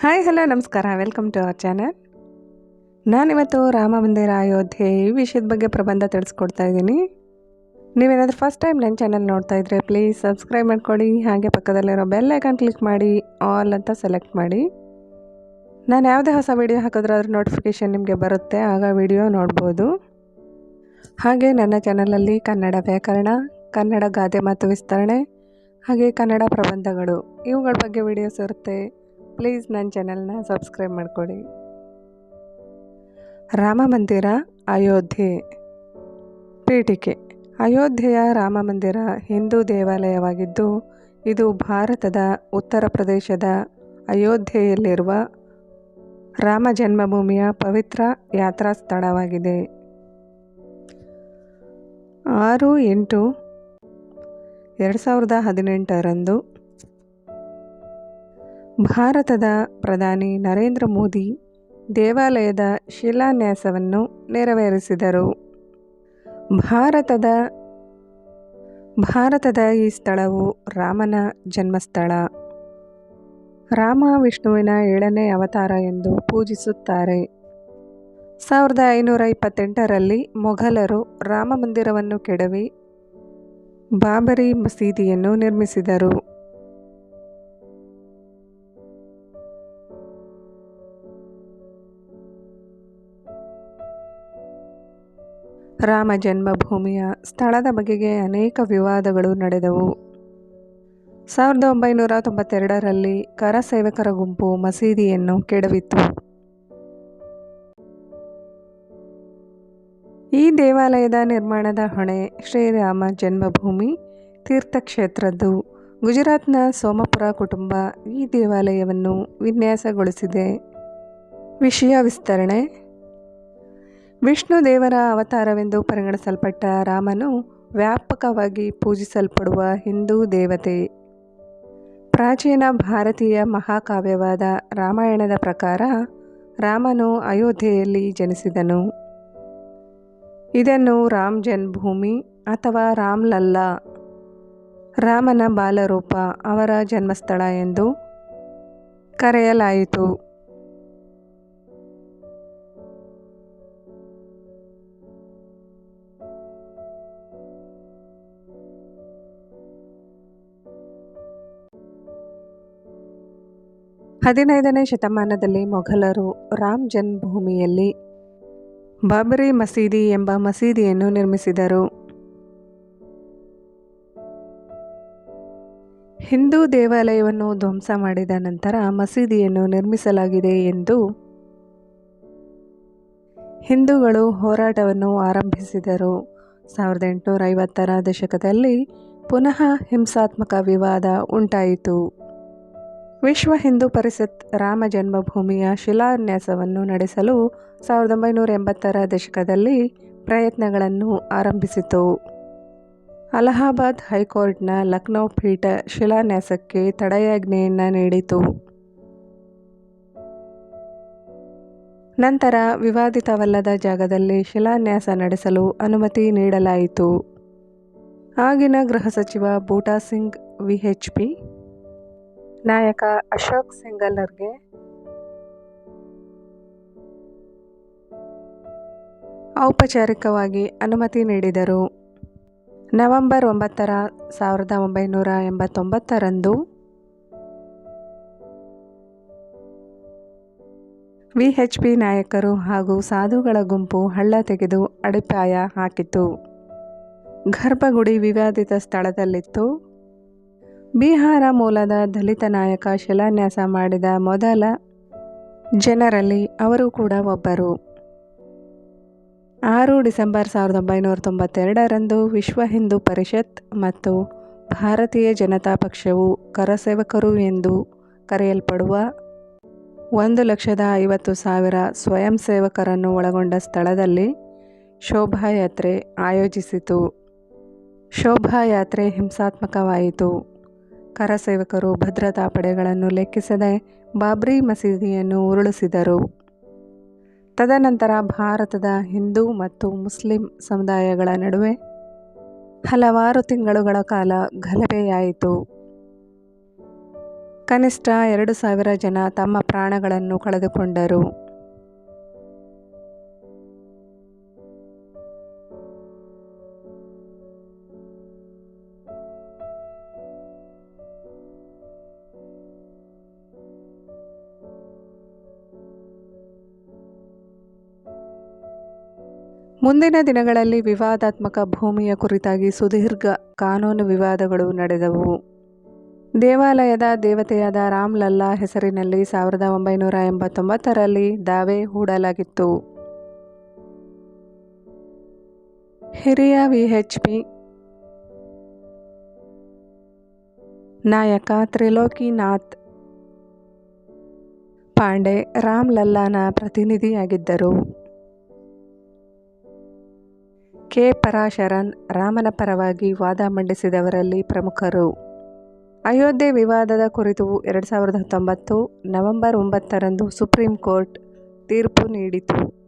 Hi, hello, ನಮಸ್ಕಾರ. Welcome to our channel ನಾನಿವತ್ತು ರಾಮ ಮಂದಿರ ಅಯೋಧ್ಯೆ ಈ ವಿಷಯದ ಬಗ್ಗೆ ಪ್ರಬಂಧ ತಿಳಿಸ್ಕೊಡ್ತಾ ಇದ್ದೀನಿ. ನೀವೇನಾದರೂ ಫಸ್ಟ್ ಟೈಮ್ ನನ್ನ ಚಾನಲ್ ನೋಡ್ತಾ ಇದ್ದರೆ ಪ್ಲೀಸ್ ಸಬ್ಸ್ಕ್ರೈಬ್ ಮಾಡ್ಕೊಳ್ಳಿ ಹಾಗೆ ಪಕ್ಕದಲ್ಲಿರೋ ಬೆಲ್ ಐಕಾನ್ ಕ್ಲಿಕ್ ಮಾಡಿ ಆಲ್ ಅಂತ ಸೆಲೆಕ್ಟ್ ಮಾಡಿ. ನಾನು ಯಾವುದೇ ಹೊಸ ವೀಡಿಯೋ ಹಾಕಿದ್ರೆ ಅದ್ರ ನೋಟಿಫಿಕೇಷನ್ ನಿಮಗೆ ಬರುತ್ತೆ, ಆಗ ವಿಡಿಯೋ ನೋಡ್ಬೋದು. ಹಾಗೆ ನನ್ನ ಚಾನಲಲ್ಲಿ ಕನ್ನಡ ವ್ಯಾಕರಣ, ಕನ್ನಡ ಗಾದೆ ಮಾತು ವಿಸ್ತರಣೆ, ಹಾಗೆ ಕನ್ನಡ ಪ್ರಬಂಧಗಳು. ಇವುಗಳ ಬಗ್ಗೆ ವಿಡಿಯೋಸ್ ಇರುತ್ತೆ. ಪ್ಲೀಸ್ ನನ್ನ ಚಾನಲ್ನ ಸಬ್ಸ್ಕ್ರೈಬ್ ಮಾಡಿಕೊಡಿ. ರಾಮ ಮಂದಿರ, ಅಯೋಧ್ಯೆ. ಪೀಠಿಕೆ. ಅಯೋಧ್ಯೆಯ ರಾಮ ಮಂದಿರ ಹಿಂದೂ ದೇವಾಲಯವಾಗಿದ್ದು, ಇದು ಭಾರತದ ಉತ್ತರ ಪ್ರದೇಶದ ಅಯೋಧ್ಯೆಯಲ್ಲಿರುವ ರಾಮ ಜನ್ಮಭೂಮಿಯ ಪವಿತ್ರ ಯಾತ್ರಾ ಸ್ಥಳವಾಗಿದೆ. ಆರು ಎಂಟು ಎರಡು ಸಾವಿರದ ಹದಿನೆಂಟರಂದು ಭಾರತದ ಪ್ರಧಾನಿ ನರೇಂದ್ರ ಮೋದಿ ದೇವಾಲಯದ ಶಿಲಾನ್ಯಾಸವನ್ನು ನೆರವೇರಿಸಿದರು. ಭಾರತದ ಭಾರತದ ಈ ಸ್ಥಳವು ರಾಮನ ಜನ್ಮಸ್ಥಳ. ರಾಮ ವಿಷ್ಣುವಿನ ಏಳನೇ ಅವತಾರ ಎಂದು ಪೂಜಿಸುತ್ತಾರೆ. ಸಾವಿರದ ಐನೂರ ಇಪ್ಪತ್ತೆಂಟರಲ್ಲಿ ಮೊಘಲರು ರಾಮ ಮಂದಿರವನ್ನು ಕೆಡವಿ ಬಾಬರಿ ಮಸೀದಿಯನ್ನು ನಿರ್ಮಿಸಿದರು. ರಾಮ ಜನ್ಮಭೂಮಿಯ ಸ್ಥಳದ ಬಗೆಗೆ ಅನೇಕ ವಿವಾದಗಳು ನಡೆದವು. ಸಾವಿರದ ಒಂಬೈನೂರ ತೊಂಬತ್ತೆರಡರಲ್ಲಿ ಕರಸೇವಕರ ಗುಂಪು ಮಸೀದಿಯನ್ನು ಕೆಡವಿತ್ತು. ಈ ದೇವಾಲಯದ ನಿರ್ಮಾಣದ ಹೊಣೆ ಶ್ರೀರಾಮ ಜನ್ಮಭೂಮಿ ತೀರ್ಥಕ್ಷೇತ್ರದ್ದು. ಗುಜರಾತ್ನ ಸೋಮಪುರ ಕುಟುಂಬ ಈ ದೇವಾಲಯವನ್ನು ವಿನ್ಯಾಸಗೊಳಿಸಿದೆ. ವಿಷಯ ವಿಸ್ತರಣೆ ವಿಷ್ಣು ದೇವರ ಅವತಾರವೆಂದು ಪರಿಗಣಿಸಲ್ಪಟ್ಟ ರಾಮನು ವ್ಯಾಪಕವಾಗಿ ಪೂಜಿಸಲ್ಪಡುವ ಹಿಂದೂ ದೇವತೆ. ಪ್ರಾಚೀನ ಭಾರತೀಯ ಮಹಾಕಾವ್ಯವಾದ ರಾಮಾಯಣದ ಪ್ರಕಾರ ರಾಮನು ಅಯೋಧ್ಯೆಯಲ್ಲಿ ಜನಿಸಿದನು. ಇದನ್ನು ರಾಮ್ ಜನ್ಮಭೂಮಿ ಅಥವಾ ರಾಮ್ಲಲ್ಲ ರಾಮನ ಬಾಲರೂಪ ಅವರ ಜನ್ಮಸ್ಥಳ ಎಂದು ಕರೆಯಲಾಯಿತು. ಹದಿನೈದನೇ ಶತಮಾನದಲ್ಲಿ ಮೊಘಲರು ರಾಮ್ ಜನ್ಮಭೂಮಿಯಲ್ಲಿ ಬಾಬರಿ ಮಸೀದಿ ಎಂಬ ಮಸೀದಿಯನ್ನು ನಿರ್ಮಿಸಿದರು. ಹಿಂದೂ ದೇವಾಲಯವನ್ನು ಧ್ವಂಸ ಮಾಡಿದ ನಂತರ ಮಸೀದಿಯನ್ನು ನಿರ್ಮಿಸಲಾಗಿದೆ ಎಂದು ಹಿಂದೂಗಳು ಹೋರಾಟವನ್ನು ಆರಂಭಿಸಿದರು. ಸಾವಿರದ ಎಂಟುನೂರ ಐವತ್ತರ ದಶಕದಲ್ಲಿ ಪುನಃ ಹಿಂಸಾತ್ಮಕ ವಿವಾದ ಉಂಟಾಯಿತು. ವಿಶ್ವ ಹಿಂದೂ ಪರಿಷತ್ ರಾಮ ಜನ್ಮಭೂಮಿಯ ಶಿಲಾನ್ಯಾಸವನ್ನು ನಡೆಸಲು ಸಾವಿರದ ಒಂಬೈನೂರ ಎಂಬತ್ತರ ದಶಕದಲ್ಲಿ ಪ್ರಯತ್ನಗಳನ್ನು ಆರಂಭಿಸಿತು. ಅಲಹಾಬಾದ್ ಹೈಕೋರ್ಟ್ನ ಲಕ್ನೋ ಪೀಠ ಶಿಲಾನ್ಯಾಸಕ್ಕೆ ತಡೆಯಾಜ್ಞೆಯನ್ನು ನೀಡಿತು. ನಂತರ ವಿವಾದಿತವಲ್ಲದ ಜಾಗದಲ್ಲಿ ಶಿಲಾನ್ಯಾಸ ನಡೆಸಲು ಅನುಮತಿ ನೀಡಲಾಯಿತು. ಆಗಿನ ಗೃಹ ಸಚಿವ ಬೂಟಾ ಸಿಂಗ್, ವಿಎಚ್ಪಿ ನಾಯಕ ಅಶೋಕ್ ಸಿಂಗಲರ್ಗೆ ಔಪಚಾರಿಕವಾಗಿ ಅನುಮತಿ ನೀಡಿದರು. ನವೆಂಬರ್ ಒಂಬತ್ತರ ಸಾವಿರದ ಒಂಬೈನೂರ ಎಂಬತ್ತೊಂಬತ್ತರಂದು ವಿ ಎಚ್ ಪಿ ನಾಯಕರು ಹಾಗೂ ಸಾಧುಗಳ ಗುಂಪು ಹಳ್ಳ ತೆಗೆದು ಅಡಿಪಾಯ ಹಾಕಿತು ಗರ್ಭಗುಡಿ ವಿವಾದಿತ ಸ್ಥಳದಲ್ಲಿತ್ತು. ಬಿಹಾರ ಮೂಲದ ದಲಿತ ನಾಯಕ ಶಿಲಾನ್ಯಾಸ ಮಾಡಿದ ಮೊದಲ ಜನರಲ್ಲಿ ಅವರು ಕೂಡ ಒಬ್ಬರು. ಆರು ಡಿಸೆಂಬರ್ ಸಾವಿರದ ಒಂಬೈನೂರ ತೊಂಬತ್ತೆರಡರಂದು ವಿಶ್ವ ಹಿಂದೂ ಪರಿಷತ್ ಮತ್ತು ಭಾರತೀಯ ಜನತಾ ಪಕ್ಷವು ಕರಸೇವಕರು ಎಂದು ಕರೆಯಲ್ಪಡುವ ಒಂದು ಲಕ್ಷದ ಐವತ್ತು ಸಾವಿರ ಸ್ವಯಂ ಸೇವಕರನ್ನು ಒಳಗೊಂಡ ಸ್ಥಳದಲ್ಲಿ ಶೋಭಾಯಾತ್ರೆ ಆಯೋಜಿಸಿತು. ಶೋಭಾಯಾತ್ರೆ ಹಿಂಸಾತ್ಮಕವಾಯಿತು. ಕರಸೇವಕರು ಭದ್ರತಾ ಪಡೆಗಳನ್ನು ಲೆಕ್ಕಿಸದೆ ಬಾಬ್ರಿ ಮಸೀದಿಯನ್ನು ಉರುಳಿಸಿದರು. ತದನಂತರ ಭಾರತದ ಹಿಂದೂ ಮತ್ತು ಮುಸ್ಲಿಂ ಸಮುದಾಯಗಳ ನಡುವೆ ಹಲವಾರು ತಿಂಗಳುಗಳ ಕಾಲ ಗಲಭೆಯಾಯಿತು. ಕನಿಷ್ಠ ಎರಡು ಸಾವಿರ ಜನ ತಮ್ಮ ಪ್ರಾಣಗಳನ್ನು ಕಳೆದುಕೊಂಡರು. ಮುಂದಿನ ದಿನಗಳಲ್ಲಿ ವಿವಾದಾತ್ಮಕ ಭೂಮಿಯ ಕುರಿತಾಗಿ ಸುದೀರ್ಘ ಕಾನೂನು ವಿವಾದಗಳು ನಡೆದವು. ದೇವಾಲಯದ ದೇವತೆಯಾದ ರಾಮ್ ಲಲ್ಲಾ ಹೆಸರಿನಲ್ಲಿ ಸಾವಿರದ ಒಂಬೈನೂರ ಎಂಬತ್ತೊಂಬತ್ತರಲ್ಲಿ ದಾವೆ ಹೂಡಲಾಗಿತ್ತು. ಹಿರಿಯ ವಿಎಚ್ಪಿ ನಾಯಕ ತ್ರಿಲೋಕಿನಾಥ್ ಪಾಂಡೆ ರಾಮ್ ಲಲ್ಲಾನ ಪ್ರತಿನಿಧಿಯಾಗಿದ್ದರು. ಕೆ ಪರಾಶರನ್ ರಾಮನ ಪರವಾಗಿ ವಾದ ಮಂಡಿಸಿದವರಲ್ಲಿ ಪ್ರಮುಖರು. ಅಯೋಧ್ಯೆ ವಿವಾದದ ಕುರಿತು ಎರಡು ಸಾವಿರದ ಹತ್ತೊಂಬತ್ತು ನವೆಂಬರ್ ಒಂಬತ್ತರಂದು ಸುಪ್ರೀಂ ಕೋರ್ಟ್ ತೀರ್ಪು ನೀಡಿತು.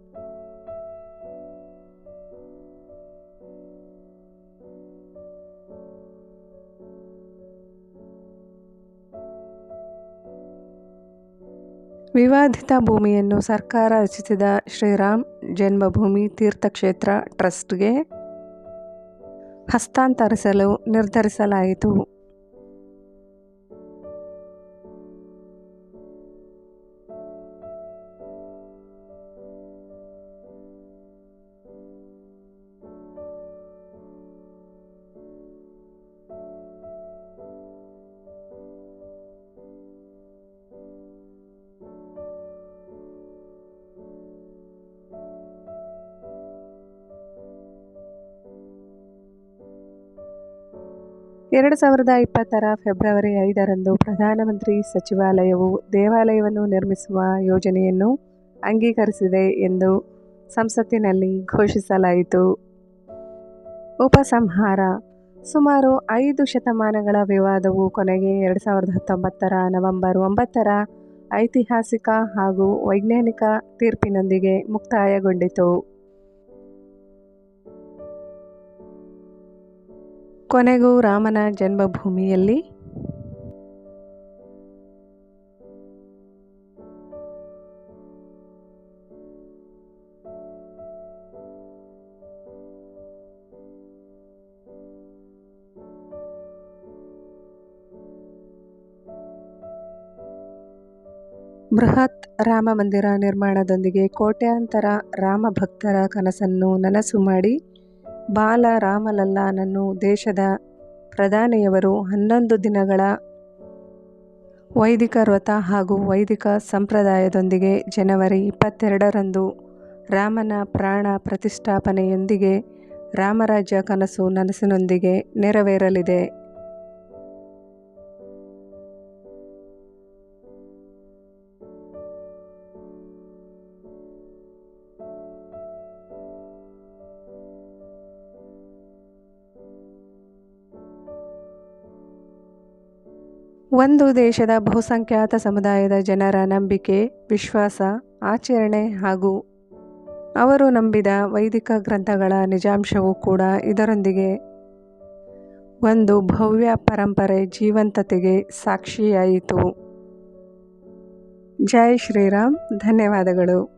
ವಿವಾದಿತ ಭೂಮಿಯನ್ನು ಸರ್ಕಾರ ರಚಿಸಿದ ಶ್ರೀರಾಮ್ ಜನ್ಮಭೂಮಿ ತೀರ್ಥಕ್ಷೇತ್ರ ಟ್ರಸ್ಟ್ಗೆ ಹಸ್ತಾಂತರಿಸಲು ನಿರ್ಧರಿಸಲಾಯಿತು. ಎರಡು ಸಾವಿರದ ಇಪ್ಪತ್ತರ ಫೆಬ್ರವರಿ ಐದರಂದು ಪ್ರಧಾನಮಂತ್ರಿ ಸಚಿವಾಲಯವು ದೇವಾಲಯವನ್ನು ನಿರ್ಮಿಸುವ ಯೋಜನೆಯನ್ನು ಅಂಗೀಕರಿಸಿದೆ ಎಂದು ಸಂಸತ್ತಿನಲ್ಲಿ ಘೋಷಿಸಲಾಯಿತು. ಉಪಸಂಹಾರ. ಸುಮಾರು ಐದು ಶತಮಾನಗಳ ವಿವಾದವು ಕೊನೆಗೆ ಎರಡು ಸಾವಿರದ ಹತ್ತೊಂಬತ್ತರ ನವೆಂಬರ್ ಒಂಬತ್ತರ ಐತಿಹಾಸಿಕ ಹಾಗೂ ವೈಜ್ಞಾನಿಕ ತೀರ್ಪಿನೊಂದಿಗೆ ಮುಕ್ತಾಯಗೊಂಡಿತು. ಕೊನೆಗೂ ರಾಮನ ಜನ್ಮಭೂಮಿಯಲ್ಲಿ. ಬೃಹತ್ ರಾಮ ಮಂದಿರ ನಿರ್ಮಾಣದೊಂದಿಗೆ ಕೋಟ್ಯಾಂತರ ರಾಮ ಭಕ್ತರ ಕನಸನ್ನು ನನಸು ಮಾಡಿ ಬಾಲ ರಾಮಲಲ್ಲಾನನ್ನು ದೇಶದ ಪ್ರಧಾನಿಯವರು ಹನ್ನೊಂದು ದಿನಗಳ ವೈದಿಕ ವ್ರತ ಹಾಗೂ ವೈದಿಕ ಸಂಪ್ರದಾಯದೊಂದಿಗೆ ಜನವರಿ ಇಪ್ಪತ್ತೆರಡರಂದು ರಾಮನ ಪ್ರಾಣ ಪ್ರತಿಷ್ಠಾಪನೆಯೊಂದಿಗೆ ರಾಮರಾಜ್ಯ ಕನಸು ನನಸಿನೊಂದಿಗೆ ನೆರವೇರಲಿದೆ. ಒಂದು ದೇಶದ ಬಹುಸಂಖ್ಯಾತ ಸಮುದಾಯದ ಜನರ ನಂಬಿಕೆ, ವಿಶ್ವಾಸ, ಆಚರಣೆ ಹಾಗೂ ಅವರು ನಂಬಿದ ವೈದಿಕ ಗ್ರಂಥಗಳ ನಿಜಾಂಶವೂ ಕೂಡ ಇದರೊಂದಿಗೆ. ಒಂದು ಭವ್ಯ ಪರಂಪರೆ ಜೀವಂತತೆಗೆ ಸಾಕ್ಷಿಯಾಯಿತು. ಜೈ ಶ್ರೀರಾಮ್, ಧನ್ಯವಾದಗಳು.